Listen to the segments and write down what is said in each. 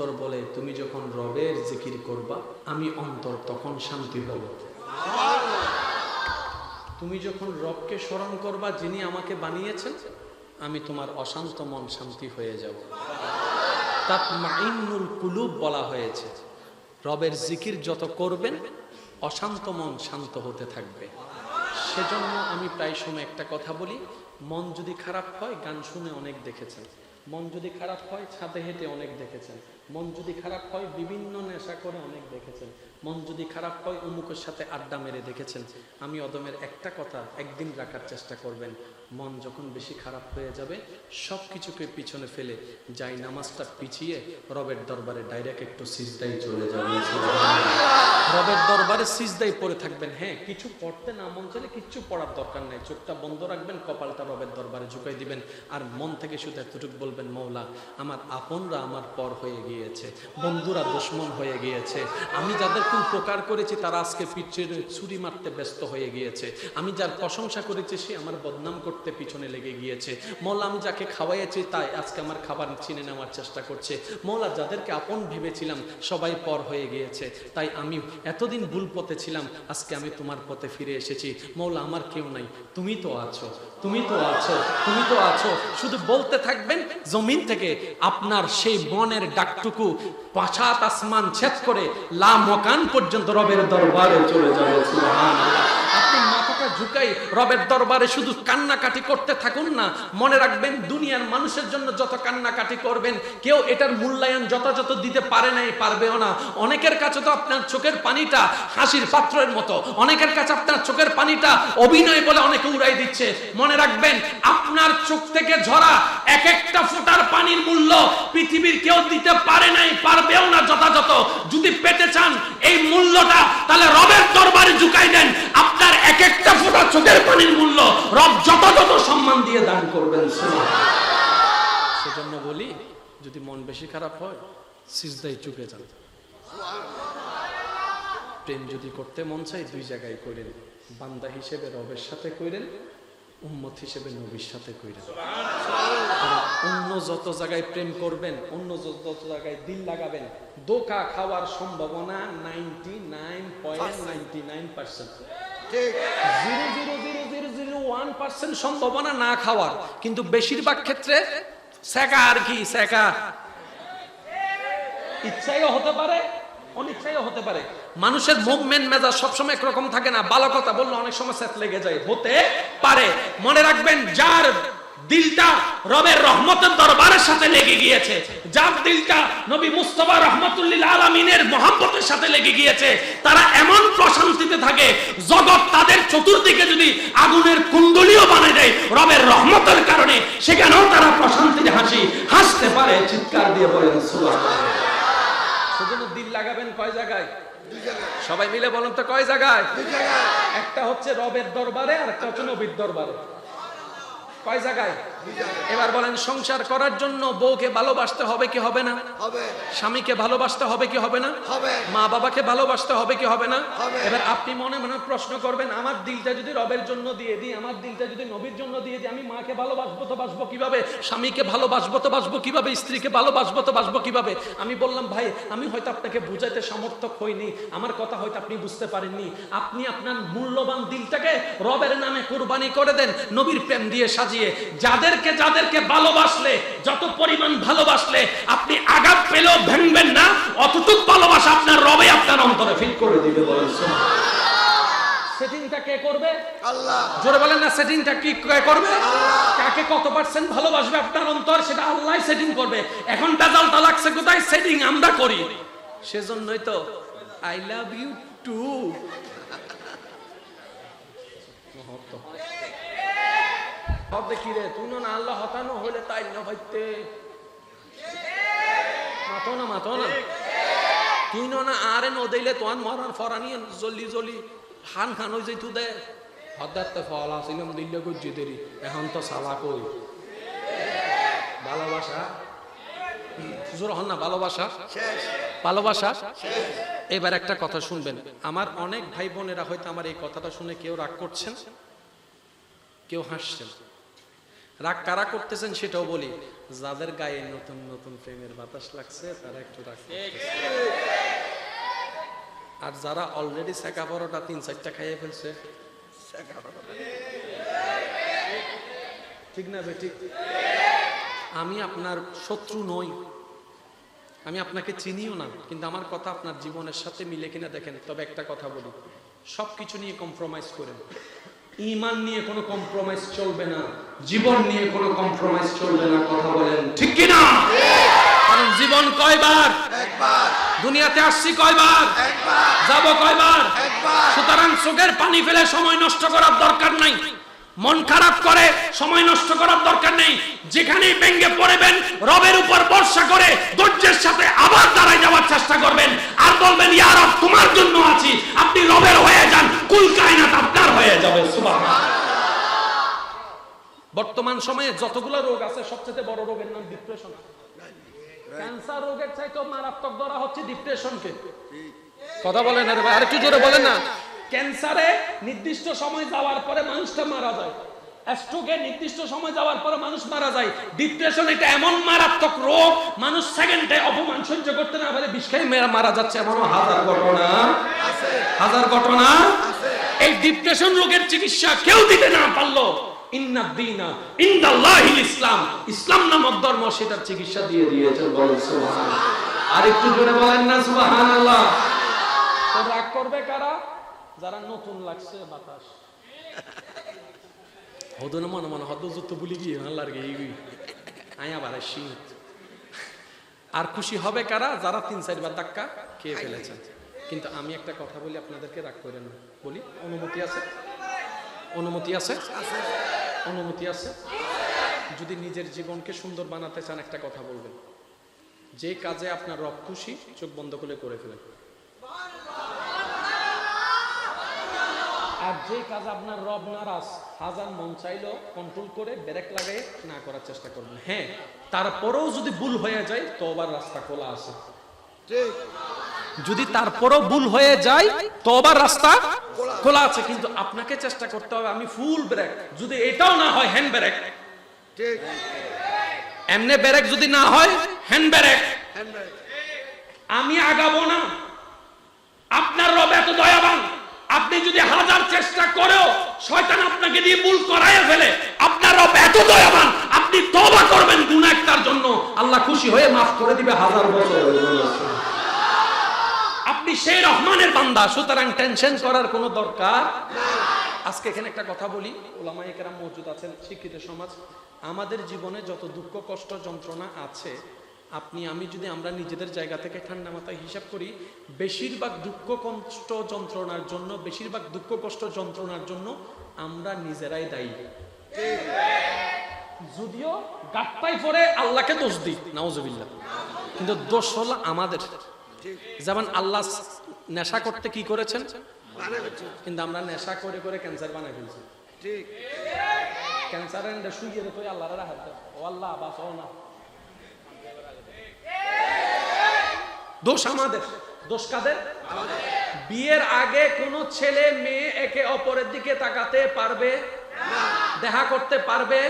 অন্তর বলে, তুমি যখন রবের জিকির করবা, আমি অন্তর তখন শান্তি হব। তুমি যখন রবকে স্মরণ করবা, যিনি আমাকে বানিয়েছেন, আমি তোমার অশান্ত মন শান্তি হয়ে যাব। তাত মাইনুল কুলুব বলা হয়েছে, রবের জিকির যত করবেন, অশান্ত মন শান্ত হতে থাকবে। সেজন্য আমি প্রায় সময় একটা কথা বলি, মন যদি খারাপ হয়, গান শুনে অনেক দেখেছেন। মন যদি খারাপ হয়, ছাদে হেঁটে অনেক দেখেছেন। মন যদি খারাপ হয় বিভিন্ন নেশা করে অনেক দেখেছেন। মন যদি খারাপ হয় অমুকের সাথে আড্ডা মেরে দেখেছেন। আমি অদমের একটা কথা একদিন রাখার চেষ্টা করবেন। মন যখন বেশি খারাপ হয়ে যাবে সব কিছুকে পিছনে ফেলে যাই নামাজটা পিছিয়ে রবের দরবারে ডাইরেক্ট একটু সিজদাই চলে যাবে। রবের দরবারে সিজদাই পড়ে থাকবেন। হ্যাঁ কিছু পড়তে না মন চাইলে কিচ্ছু পড়ার দরকার নাই। চোখটা বন্ধ রাখবেন কপালটা রবের দরবারে ঝুঁকাই দিবেন। আর মন থেকে শুধু এতটুকু বলবেন মৌলা আমার আপনরা আমার পর হয়ে গিয়েছে, বন্ধুরা দুশ্মন হয়ে গিয়েছে। আমি যাদেরকে উপকার করেছি, তারা আজকে পিঠের ছুরি মারতে ব্যস্ত হয়ে গিয়েছে। আমি যার প্রশংসা করেছি, সে আমার বদনাম করতে পিছনে লেগে গিয়েছে। মৌলা, আমি যাকে খাওয়াইছি তাই আজকে আমার খাবার চিনে নেওয়ার চেষ্টা করছে। মৌলা, যাদেরকে আপন ভেবেছিলাম, সবাই পর হয়ে গিয়েছে। তাই আমি এতদিন ভুল পথে ছিলাম, আজকে আমি তোমার পথে ফিরে এসেছি। মৌলা, আমার কেউ নাই, তুমি তো আছো, তুমি তো আছো, তুমি তো আছো। শুধু বলতে থাকবেন, জমিন থেকে আপনার সেই বনের মনের ডাকটুকু পাছাত আসমান ছেদ করে লা মকান পর্যন্ত রবের দরবারে চলে যাবে। আপনি রবের দরবারে শুধু কান্নাকাটি করতে থাকুন না, মনে রাখবেন দুনিয়ার মানুষের জন্য যত কান্নাকাটি করবেন, কেউ এটার মূল্যায়ন যথাযথ দিতে পারে নাই, পারবেও না। অনেকের কাছে তো আপনার চোখের পানিটা হাসির পাত্রের মতো। অনেকের কাছে আপনার চোখের পানিটা অভিনয় বলে অনেকে উড়াই দিচ্ছে। মনে রাখবেন, আপনার চোখ থেকে ঝরা এক একটা পানির মূল্য পৃথিবীর কেউ দিতে পারে নাই, পারবেও না যথাযথ। যদি পেতে চান এই মূল্যটা, তাহলে রবের দরবারে ঝুঁকাই দেন। আপনার এক একটা ফোঁটা চোখের পানির মূল্য রব যথাযথ সম্মান দিয়ে দান করবেন সেজন্য বলি, যদি মন বেশি খারাপ হয় সিজদাই চুকে যান। প্রেম যদি করতে মন চাই দুই জায়গায় করেন। বান্দা হিসেবে রবের সাথে কইরেন উম্মত হিসেবে নবীর সাথে কইরেন আর অন্য যত জায়গায় প্রেম করবেন অন্য যত যত জায়গায় দিল লাগাবেন দোকা খাওয়ার সম্ভাবনা ninety nine point ninety nine percent zero zero zero zero zero one percent সম্ভাবনা না খাওয়ার। কিন্তু বেশিরভাগ ক্ষেত্রে সেকা আর কি? সেকা ইচ্ছাইও হতে পারে অনিচ্ছাইও হতে পারে। মানুষের মুভমেন্ট মেজাজ সবসময় একরকম থাকে না। ভালো কথা বললে অনেক সময় সেট লেগে যায়। হতে পারে। মনে রাখবেন, যার দিলটা রবের রহমতের দরবারের সাথে লেগে গিয়েছে, যার দিলটা নবী মুস্তফা রহমতুল্লিল আলমিনের মোহাম্মতের সাথে লেগে গিয়েছে, তারা এমন প্রশান্তিতে থাকে, জগৎ তাদের চতুর্দিকে যদি আগুনের কুণ্ডলিও বানিয়ে দেয় রবের রহমতের কারণে, সেখানেও তারা প্রশান্তিতে হাসি, হাসতে পারে, চিৎকার দিয়ে বলেন, সুবহানাল্লাহ। সেজন্য দিল লাগাবেন কয় জায়গায়? সবাই মিলে বলুন তো কয় জায়গায়? একটা হচ্ছে রবের দরবারে, আর একটা হচ্ছে নবীর দরবারে। কয় জায়গায়? এবার বলেন সংসার করার জন্য বউকে ভালোবাসতে হবে কি হবে না? হবে। স্বামীকে ভালোবাসতে হবে কি হবে না? হবে। মা বাবাকে ভালোবাসতে হবে কি হবে না? এবার আপনি মনে মনে প্রশ্ন করবেন আমার দিলটা যদি রবের জন্য দিয়ে দিই আমার দিলটা যদি নবীর জন্য দিয়ে দিই আমি মাকে ভালোবাসবো তো বাসবো কীভাবে? স্বামীকে ভালোবাসবো তো বাসবো কীভাবে? স্ত্রীকে ভালোবাসবো তো বাসবো কীভাবে? আমি বললাম ভাই আমি হয়তো আপনাকে বুঝাইতে সমর্থক হইনি। আমার কথা হয়তো আপনি বুঝতে পারেননি। আপনি আপনার মূল্যবান দিলটাকে রবের নামে কোরবানি করে দেন নবীর প্রেম দিয়ে সাজিয়ে। যাদেরকে যাদেরকে ভালোবাসলে যত পরিমাণ ভালোবাসলে আপনি আঘাত পেলেও ভাঙবেন না অতটুক ভালোবাসা আপনার রবে আপনার অন্তরে ফিল করে দিবে বলেন সেটিংটা কে করবে? আল্লাহ। জোরে বলেন না সেটিংটা কি কে করবে? কাকে কত পার্সেন্ট ভালোবাসবে আপনার অন্তর সেটা আল্লাহ সেটিং করবে। এখন বেজালটা লাগছে কোথায়? সেটিং আমরা করি। সেজন্যই তো আই লাভ ইউ টু হবে কি রে তুই না আল্লাহ হতানো হলে তাই না ভাইতে? মাতো না মাতো না। তুই না আরে নদিলে তোয়ান মরার ফরানি জলি জলি। হান খান হয়ে যাইতু দে। হদাতে ফল আসিলাম দিল্লে গুজি দেরি। এখন তো সালা কই? ভালোবাসা? জোর হন না ভালোবাসা? ভালোবাসা? এবার একটা কথা শুনবেন। আমার অনেক ভাই বোনেরা হয়তো আমার এই কথাটা শুনে কেউ রাগ করছেন কেউ হাসছেন রাগ কারা করতেছেন সেটাও বলি। যাদের গায়ে নতুন নতুন প্রেমের বাতাস লাগছে, তারা একটু রাগ আর যারা অলরেডি সেকা পরোটা তিন, চারটা খাইয়ে ফেলছে ঠিক না বেঠিক আমি আপনার শত্রু নই। আমি আপনাকে চিনিও না, কিন্তু আমার কথা আপনার জীবনের সাথে মিলে কিনা দেখেন, তবে একটা কথা বলি। সব কিছু নিয়ে কম্প্রোমাইজ করেন। ইমান নিয়ে কোনো কম্প্রোমাইজ চলবে না জীবন নিয়ে কোনো কম্প্রোমাইজ চলবে না কথা বলেন ঠিক কি না কারণ জীবন কয়বার? একবার। দুনিয়াতে আসছি কয়বার? একবার। যাব কয়বার? একবার। সুতরাং চোখের পানি ফেলে সময় নষ্ট করার দরকার নাই। মন খারাপ করে সময় নষ্ট করার দরকার নেই। যেখানেই ব্যঙ্গে পড়বেন রবের উপর ভরসা করে ধৈর্যের সাথে আবার দাঁড়ায় যাওয়ার চেষ্টা করবেন। আর বলবেন ইয়া রব তোমার জন্য আছি। আপনি রবের হয়ে যান। কুল কায়নাত হয়ে যাবে বর্তমান সময়ে যতগুলো রোগ আছে, সবচেয়ে বড় রোগের নাম ডিপ্রেশন ক্যান্সার রোগের চাইতে মারাত্মক ধরা হচ্ছে ডিপ্রেশনকে কথা বলেন আরে আরেকটু জোরে বলেন না। ক্যান্সারে নির্দিষ্ট সময় যাওয়ার পরে মানুষটা মারা যায়। স্ট্রোকে নির্দিষ্ট সময় যাওয়ার পরে মানুষ মারা যায়। ডিপ্রেশন এটা এমন মারাত্মক রোগ, মানুষ সেকেন্ডে অপমান সহ্য করতে না পারে, বিষ খেয়ে মারা যাচ্ছে এমনও হাজার ঘটনা। হাজার ঘটনা। এই ডিপ্রেশন রোগের চিকিৎসা কেউ দিতে না পারল। ইসলাম। ধর্ম চিকিৎসা দিয়ে দিয়েছে, বলেন আর রাগ করবে কারা? যারা নতুন লাগছে মনে বলি আর খুশি হবে কারা? যারা তিন চারবার ধাক্কা খেয়ে ফেলেছেন কিন্তু আমি একটা কথা বলি, আপনাদেরকে রাগ করে না। বলি অনুমতি আছে? অনুমতি আছে? অনুমতি আছে? যদি নিজের জীবনকে সুন্দর বানাতে চান একটা কথা বলবেন। যে কাজে আপনার রব খুশি চোখ বন্ধ করে করে ফেলেন। আর যে কাজ আপনার রব নারাজ হাজার মন চাইলো কন্ট্রোল করে ব্রেক লাগাই না করার চেষ্টা করবেন। হ্যাঁ তারপরেও যদি ভুল হয়ে যায় তো আবার রাস্তা খোলা আছে। যদি তারপরও ভুল হয়ে যায় তো আবার রাস্তা খোলা আছে। কিন্তু আপনাকে চেষ্টা করতে হবে আমি ফুল ব্রেক যদি এটাও না হয় হ্যান্ড ব্রেক এমনি ব্রেক যদি না হয় হ্যান্ড ব্রেক আমি আগাবো না। আপনার রব এত দয়াবান। আপনি যদি হাজার চেষ্টা করেও শয়তান আপনাকে দিয়ে ভুল করায় ফেলে আপনার রব এত দয়াবান আপনি তবা করবেন গুনাহটার জন্য। আল্লাহ খুশি হয়ে মাফ করে দিবে হাজার বছর। আপনি সেই রহমানের বান্দা, সুতরাং টেনশন করার কোনো দরকার আজকে এখানে একটা কথা বলি কেরাম মজুদ আছেন, শিক্ষিত সমাজ। আমাদের জীবনে যত দুঃখ, কষ্ট, যন্ত্রণা আছে, আপনি, আমি যদি আমরা নিজেদের জায়গা থেকে ঠান্ডা মাথায় হিসাব করি, বেশিরভাগ দুঃখ, কষ্ট, যন্ত্রণার জন্য, বেশিরভাগ দুঃখ, কষ্ট, যন্ত্রণার জন্য আমরা নিজেরাই দায়ী। যদিও গাট্টাই পরে আল্লাহকে দোষ দিই, নাউজুবিল্লাহ। কিন্তু দোষ হলো আমাদের। যেমন আল্লাহ নেশা করতে কি করেছেন? কিন্তু আমরা নেশা করে করে ক্যান্সার বানাই ফেলছি। না। বিয়ের আগে কোন ছেলে মেয়ে একে অপরের দিকে তাকাতে পারবে? দেখা করতে পারবে?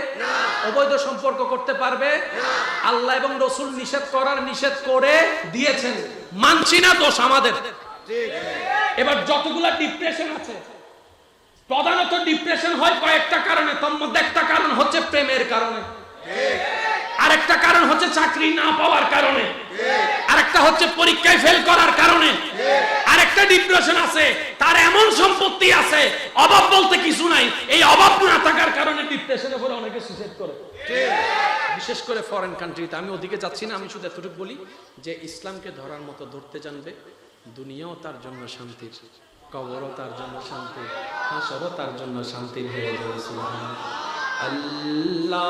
অবৈধ সম্পর্ক করতে পারবে? আল্লাহ এবং রসুল নিষেধ করার নিষেধ করে দিয়েছেন। মানছি না দোষ আমাদের। এবার যতগুলা ডিপ্রেশন আছে, প্রধানত ডিপ্রেশন হয় কয়েকটা কারণে, তোর মধ্যে একটা কারণ হচ্ছে প্রেমের কারণে। আরেকটা কারণ হচ্ছে চাকরি না পাওয়ার কারণে। আরেকটা হচ্ছে পরীক্ষায় ফেল করার কারণে। আরেকটা ডিপ্রেশন আছে, তার এমন সম্পত্তি আছে, অভাব বলতে কিছু নাই। এই অভাব না থাকার কারণে ডিপ্রেশনে পড়ে অনেকে সুইসাইড করে। বিশেষ করে ফরেন কান্ট্রিতে আমি ওদিকে যাচ্ছি না, আমি শুধু এতটুকু বলি যে ইসলামকে ধরার মতো ধরতে জানবে, দুনিয়াও তার জন্য শান্তির, কবরও তার জন্য শান্তি হাসরও তার জন্য শান্তির হয়ে যাবে আল্লাহ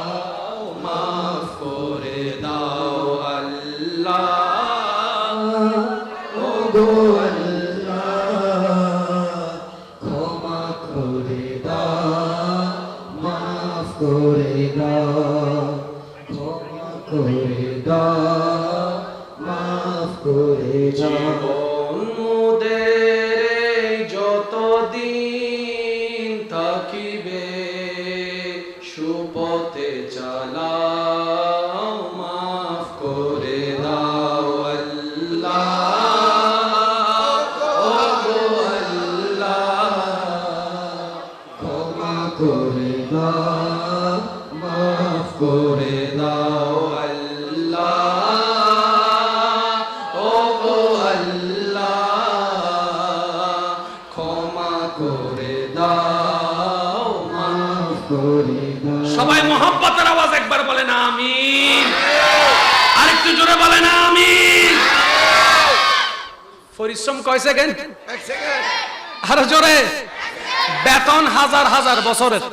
করে পরিশ্রম কয় সেকেন্ড? আরও জোরে। বেতন হাজার হাজার বছরের।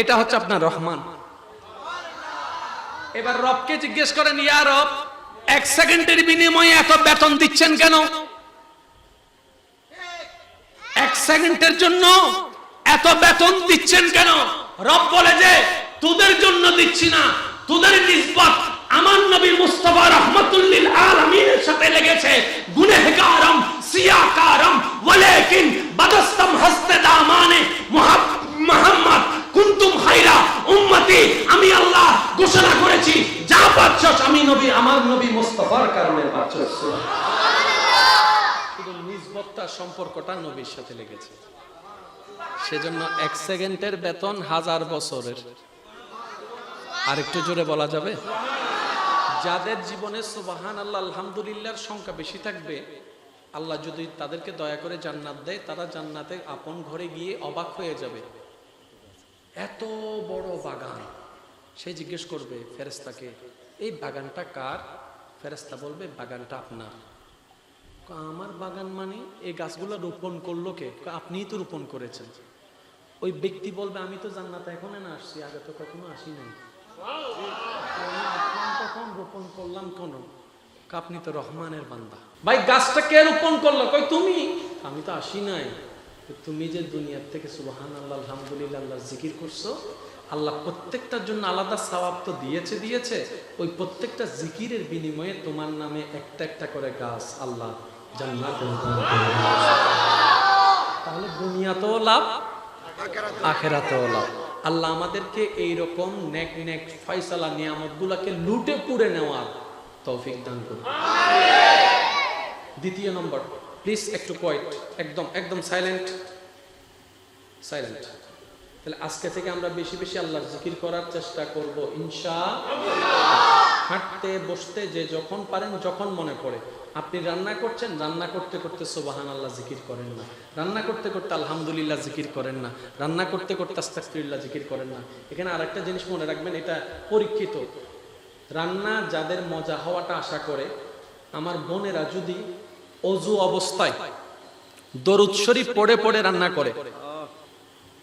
এটা হচ্ছে আপনার রহমান। এবার রবকে জিজ্ঞেস করেন ইয়া রব এক সেকেন্ডের বিনিময়ে এত বেতন দিচ্ছেন কেন? এক সেকেন্ডের জন্য এত বেতন দিচ্ছেন কেন? রব বলে যে তোদের জন্য দিচ্ছি না। তোদের নিসবত আমার নবী মুস্তাফা রহমাতুল্লিল আলামিনের সাথে লেগেছে। গুনেহগারম সিয়াকারম ওয়ালাকিন বাদাস্তম হস্তে দামানে মুহাম্মদ কুনতুম খাইরা উম্মতি। আমি আল্লাহ ঘোষণা করেছি যা পাচ্ছ আমি নবী আমার নবী মুস্তাফার কারণে পাচ্ছ। শুধু সম্পর্কটা নবীর সাথে লেগেছে। সেজন্য এক সেকেন্ডের বেতন হাজার বছরের। আরেকটু জোরে বলা যাবে? যাদের জীবনে সুবাহান আল্লাহ আলহামদুলিল্লাহর সংখ্যা বেশি থাকবে, আল্লাহ যদি তাদেরকে দয়া করে জান্নাত দেয়, তারা জান্নাতে আপন ঘরে গিয়ে অবাক হয়ে যাবে। এত বড় বাগান। সে জিজ্ঞেস করবে ফেরেস্তাকে এই বাগানটা কার? ফেরেস্তা বলবে, বাগানটা আপনার। আমার বাগান মানে? এই গাছগুলো রোপণ করল কে? আপনিই তো রোপণ করেছেন। ওই ব্যক্তি বলবে, আমি তো জান্নাতে এখন না আসছি, আগে তো কখনো আসি নাই আমি আসলাম তখন রোপণ করলাম কোন? আপনি তো রহমানের বান্দা। ভাই, গাছটা কে রোপণ করল? কই তুমি? আমি তো আসি নাই। তুমি যে দুনিয়ার থেকে সুবহান আল্লাহ আলহামদুলিল্লাহ আল্লাহ জিকির করছ, আল্লাহ প্রত্যেকটার জন্য আলাদা সওয়াব তো দিয়েছে দিয়েছে। ওই প্রত্যেকটা জিকিরের বিনিময়ে তোমার নামে একটা একটা করে গাছ আল্লাহ তাহলে দুনিয়াতেও লাভ, আখেরাতেও লাভ। আল্লাহ আমাদেরকে এই রকম নেক নেক ফয়সালা নিয়ামত গুলাকে লুটে পুড়ে নেওয়ার তৌফিক দান করুন। দ্বিতীয় নম্বর প্লিজ একটু কোয়াইট একদম একদম সাইলেন্ট সাইলেন্ট তাহলে আজকে থেকে আমরা বেশি বেশি আল্লাহর জিকির করার চেষ্টা করব, ইনশা হাঁটতে, বসতে, যে যখন পারেন, যখন মনে পড়ে। আপনি রান্না করছেন, রান্না করতে করতে সোবাহান আল্লাহ জিকির করেন না। রান্না করতে করতে আলহামদুলিল্লাহ জিকির করেন না। রান্না করতে করতে আস্তাকফিরুল্লাহ জিকির করেন না। এখানে আরেকটা জিনিস মনে রাখবেন, এটা পরীক্ষিত। রান্না যাদের মজা হওয়াটা আশা করে, আমার বোনেরা যদি অজু অবস্থায় দরুদ শরীফ পড়ে পড়ে রান্না করে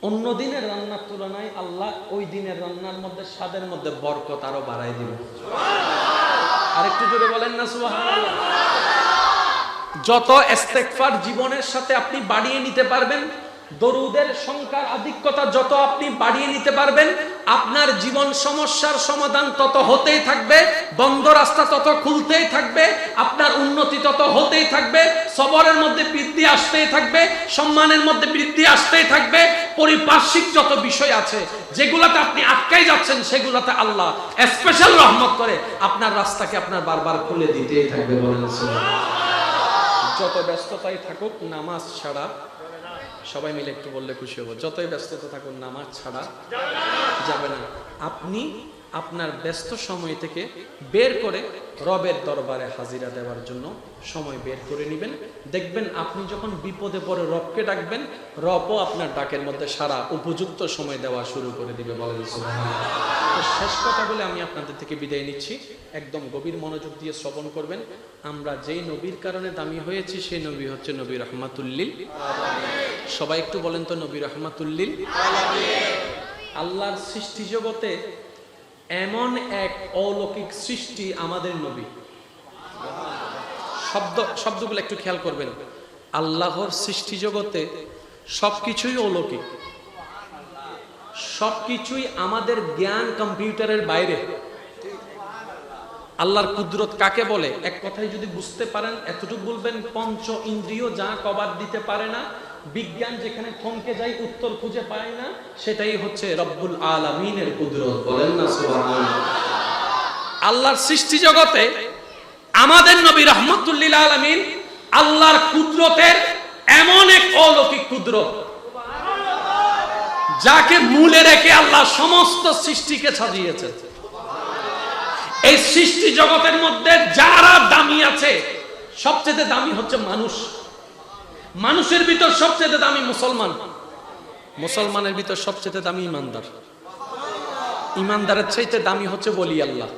অন্য দিনের রান্নার তুলনায় আল্লাহ ওই দিনের রান্নার মধ্যে স্বাদের মধ্যে বরকত আরও বাড়াই দিবে। আরেকটু জোরে বলেন না যত এস্তেকফার জীবনের সাথে আপনি বাড়িয়ে নিতে পারবেন দরুদের সংখ্যার আধিক্যতা যত আপনি বাড়িয়ে নিতে পারবেন আপনার জীবন সমস্যার সমাধান তত হতেই থাকবে, বন্ধ রাস্তা তত খুলতেই থাকবে, আপনার উন্নতি তত হতেই থাকবে, সবরের মধ্যে বৃদ্ধি আসতেই থাকবে, সম্মানের মধ্যে বৃদ্ধি আসতেই থাকবে, পরিপার্শ্বিক যত বিষয় আছে, যেগুলাতে আপনি আটকাই যাচ্ছেন, সেগুলাতে আল্লাহ স্পেশাল রহমত করে আপনার রাস্তাকে আপনার বারবার খুলে দিতেই থাকবে যত ব্যস্ততাই থাকুক, নামাজ ছাড়া সবাই মিলে একটু বললে খুশি হব। যতই ব্যস্ততা থাকুক নামাজ ছাড়া যাবে না। আপনি আপনার ব্যস্ত সময় থেকে বের করে রবের দরবারে হাজিরা দেওয়ার জন্য সময় বের করে নেবেন। দেখবেন আপনি যখন বিপদে পড়ে রবকে ডাকবেন, রবও আপনার ডাকের মধ্যে সারা উপযুক্ত সময় দেওয়া শুরু করে দিবে বলেন শেষ কথা বলে আমি আপনাদের থেকে বিদায় নিচ্ছি। একদম গভীর মনোযোগ দিয়ে শ্রবণ করবেন। আমরা যেই নবীর কারণে দামি হয়েছি, সেই নবী হচ্ছে নবী রহমাতুল্লিল। সবাই একটু বলেন তো, নবী রহমাতুল্লিল আল্লাহর সৃষ্টি জগতে এমন এক অলৌকিক সৃষ্টি আমাদের নবী। শব্দ, শব্দগুলো একটু খেয়াল করবেন। আল্লাহর সৃষ্টি জগতে সবকিছুই অলৌকিক। সবকিছুই আমাদের জ্ঞান কম্পিউটারের বাইরে। আল্লাহর কুদরত কাকে বলে? এক কথায় যদি বুঝতে পারেন, এতটুকু বলবেন, পঞ্চ ইন্দ্রিয় যা কবার দিতে পারে না বিজ্ঞান যেখানে থমকে যায়, উত্তর খুঁজে পায় না, সেটাই হচ্ছে রব্বুল আলামিনের কুদরত। বলেন না আল্লাহর সৃষ্টি জগতে আমাদের নবী রহমতুল্লিল আলমিন আল্লাহর কুদরতের এমন এক অলৌকিক কুদরত, যাকে মূলে রেখে আল্লাহ সমস্ত সৃষ্টিকে সাজিয়েছেন। এই সৃষ্টি জগতের মধ্যে যারা দামি আছে, সবচেয়ে দামি হচ্ছে মানুষ। মানুষের ভিতর সবচেয়ে দামি মুসলমান। মুসলমানের ভিতর সবচেয়ে দামি ইমানদার। ইমানদারের চাইতে দামি হচ্ছে বলি আল্লাহ।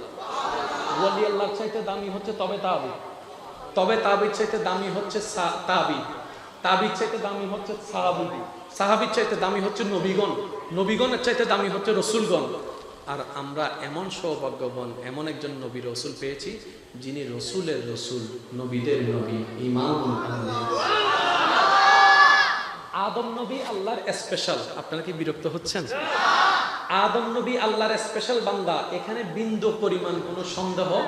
ওয়ালি আল্লাহর চাইতে দামি হচ্ছে তবে তাবি তবে তাবির চাইতে দামি হচ্ছে তাবি তাবির চাইতে দামি হচ্ছে সাহাবুদি সাহাবির চাইতে দামি হচ্ছে নবীগণ। নবীগণের চাইতে দামি হচ্ছে রসুলগণ। আর আমরা এমন সৌভাগ্যবান, এমন একজন নবী রসুল পেয়েছি যিনি রসুলের রসুল, নবীদের নবী, ইমাম। আদম নবী আল্লাহর স্পেশাল আপনারা কি বিরক্ত হচ্ছেন? আদম নবী আল্লাহর স্পেশাল বান্দা। এখানে বিন্দু পরিমাণ কোনো সন্দেহ?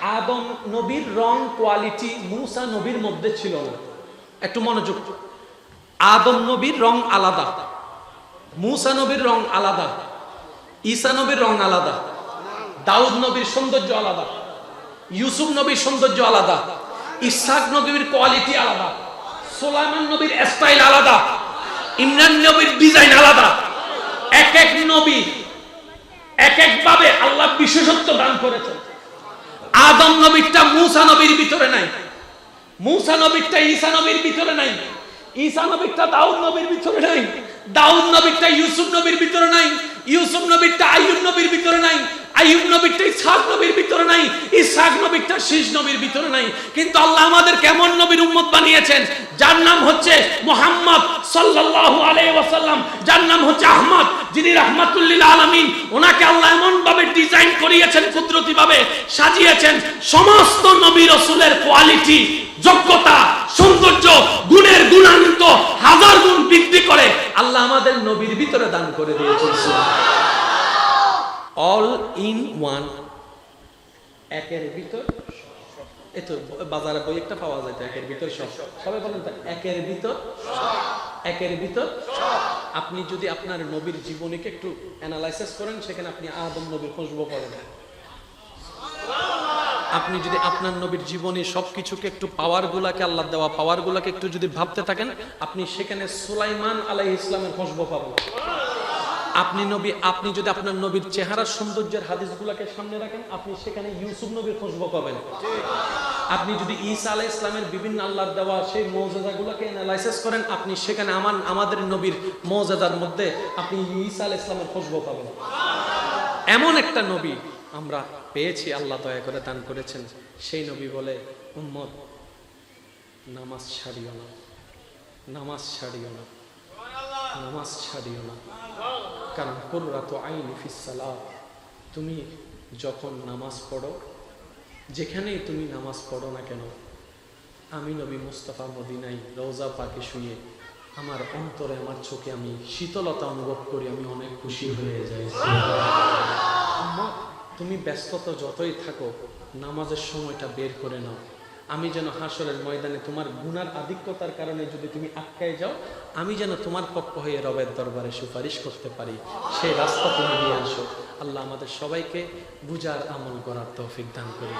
আদম নবীর রং কোয়ালিটি মুসা নবীর মধ্যে ছিল না। একটু মনোযোগ। আদম নবীর রং আলাদা। মুসা নবীর রং আলাদা। ঈসা নবীর রং আলাদা। দাউদ নবীর সৌন্দর্য আলাদা। ইউসুফ নবীর সৌন্দর্য আলাদা। ইসহাক নবীর কোয়ালিটি আলাদা। সোলাইমান নবীর স্টাইল আলাদা, ইমরান নবীর ডিজাইন আলাদা। এক এক নবী, এক এক ভাবে আল্লাহ বিশেষত্ব দান করেছেন। আদম নবীরটা মুসা নবীর ভিতরে নাই, মুসা নবীরটা ঈসা নবীর ভিতরে নাই, ঈসা নবীরটা দাউদ নবীর ভিতরে নাই, দাউদ নবীরটা ইউসুফ নবীর ভিতরে নাই, ইউসুফ নবীরটা আইয়ুব নবীর ভিতরে নাই আইয়ুব নবীরটা ইসহাক নবীর ভিতরে নাই, ইসহাক নবীরটা শীষ নবীর ভিতরে নাই। কিন্তু আল্লাহ আমাদের কেমন নবীর উম্মত বানিয়েছেন? যার নাম হচ্ছে মোহাম্মদ সাল্লাল্লাহু আলাইহি ওয়াসাল্লাম, যার নাম হচ্ছে আহমদ, যিনি আলামিন। ওনাকে আল্লাহ এমন ভাবে ডিজাইন করিয়েছেন সাজিয়েছেন সমস্ত নবী রসুলের কোয়ালিটি, যোগ্যতা, সৌন্দর্য, গুণের গুণান্বিত, হাজার গুণ বৃদ্ধি করে আল্লাহ আমাদের নবীর ভিতরে দান করে দিয়েছেন অল ইন ওয়ান একের ভিতর এই তো বাজারে বই একটা পাওয়া যায় একের ভিতর সব। সবাই বলেন তো, একের ভিতর একের ভিতর আপনি যদি আপনার নবীর জীবনীকে একটু অ্যানালাইসিস করেন, সেখানে আপনি আদম নবীর খুঁজবো করেন আপনি যদি আপনার নবীর জীবনে সবকিছুকে একটু পাওয়ার গুলাকে আল্লাহ দেওয়া পাওয়ার গুলাকে একটু যদি ভাবতে থাকেন, আপনি সেখানে সুলাইমান আলাই ইসলামের খুঁজবো পাবেন। আপনি নবী, আপনি যদি আপনার নবীর চেহারার সৌন্দর্যের হাদিসগুলোকে সামনে রাখেন, আপনি সেখানে ইউসুফ নবীর খুঁজবো পাবেন। আপনি যদি ঈসা আলাহ ইসলামের বিভিন্ন আল্লাহর দেওয়া সেই মৌজাদাগুলোকে অ্যানালাইসিস করেন, আপনি সেখানে আমার, আমাদের নবীর মৌজাদার মধ্যে আপনি ঈসা আলাহ ইসলামের খুঁজবো পাবেন। এমন একটা নবী আমরা পেয়েছি, আল্লাহ দয়া করে দান করেছেন। সেই নবী বলে, উম্মত, নামাজ ছাড়িও না। নামাজ ছাড়িও না। নামাজ ছাড়িও না। আইন তুমি যখন নামাজ পড়ো, যেখানেই তুমি নামাজ পড়ো না কেন, আমি নবী মুস্তফা মদিনাই রোজা পাকে শুয়ে আমার অন্তরে, আমার চোখে আমি শীতলতা অনুভব করি, আমি অনেক খুশি হয়ে যাই। তুমি ব্যস্ততা যতই থাকো, নামাজের সময়টা বের করে নাও। আমি যেন হাসরের ময়দানে তোমার গুনার আধিক্যতার কারণে যদি তুমি আটকায় যাও, আমি যেন তোমার পক্ষ হয়ে রবের দরবারে সুপারিশ করতে পারি। সেই রাস্তা তুমি নিয়ে আসো। আল্লাহ আমাদের সবাইকে বুজার আমল করার তৌফিক দান করি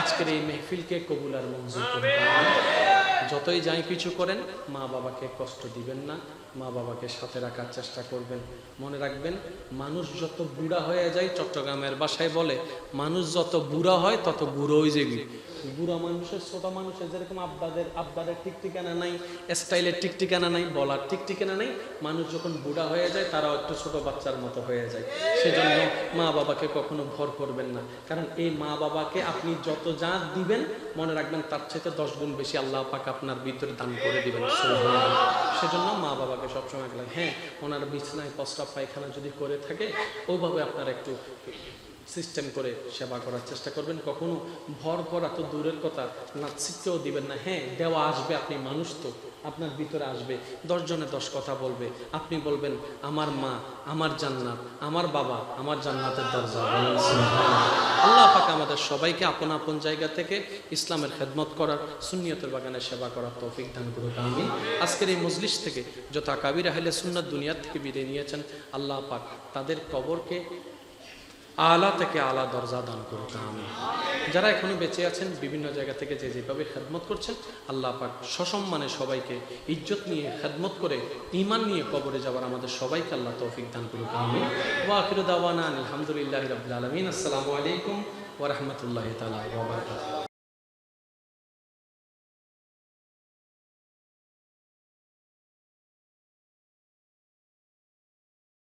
আজকের এই মেহফিলকে কবুল আর মঞ্জুর করুন। যতই যাই কিছু করেন, মা বাবাকে কষ্ট দিবেন না, মা বাবাকে সাথে রাখার চেষ্টা করবেন। মনে রাখবেন, মানুষ যত বুড়া হয়ে যায়, চট্টগ্রামের বাসায় বলে, মানুষ যত বুড়া হয়, তত বুড়োই যেগি বুড়া মানুষের, ছোট মানুষের যেরকম আব্বাদের আব্বাদের ঠিক ঠিকানা নাই, স্টাইলের ঠিক ঠিকানা নাই, বলার ঠিক ঠিকানা নাই, মানুষ যখন বুড়া হয়ে যায়, তারাও একটু ছোট বাচ্চার মতো হয়ে যায়। সেজন্য মা বাবাকে কখনো ভর করবেন না। কারণ এই মা বাবাকে আপনি যত যা দিবেন, মনে রাখবেন তার চাইতে দশ গুণ বেশি আল্লাহ পাক আপনার ভিতরে দান করে দিবেন। সেজন্য মা বাবাকে সবসময় গেলেন হ্যাঁ ওনার বিছনায় প্রস্রাব পায়খানা যদি করে থাকে ওইভাবে আপনার একটু সিস্টেম করে সেবা করার চেষ্টা করবেন। কখনো ভর করা তো দূরের কথা নাচিকেও দিবেন না। হ্যাঁ দেওয়া আসবে, আপনি মানুষ তো, আপনার ভিতরে আসবে। দশজনে দশ কথা বলবে। আপনি বলবেন, আমার মা, আমার জান্নাত, আমার বাবা, আমার জান্নাতের দরজা। আল্লাহ পাক আমাদের সবাইকে আপন আপন জায়গা থেকে ইসলামের খেদমত করার, সুন্নিয়তের বাগানে সেবা করার তৌফিক দান করুক। আমি আজকের এই মজলিস থেকে যত কাবির আহলে সুন্নাত দুনিয়ার থেকে বিদায় নিয়েছেন, আল্লাহ পাক তাদের কবরকে আলা থেকে আলা দরজা দান করতে যারা এখনও বেঁচে আছেন, বিভিন্ন জায়গা থেকে যে যেভাবে খেদমত করছেন, আল্লাহ পাক সসম্মানে সবাইকে ইজ্জত নিয়ে খেদমত করে ইমান নিয়ে কবরে যাওয়ার আমাদের সবাইকে আল্লাহ তৌফিক দান করুক আমি ওয়াকির আলহামদুলিল্লাহ রবিল আলমিন। আসসালামু আলাইকুম ওরহমতুল্লাহ তালা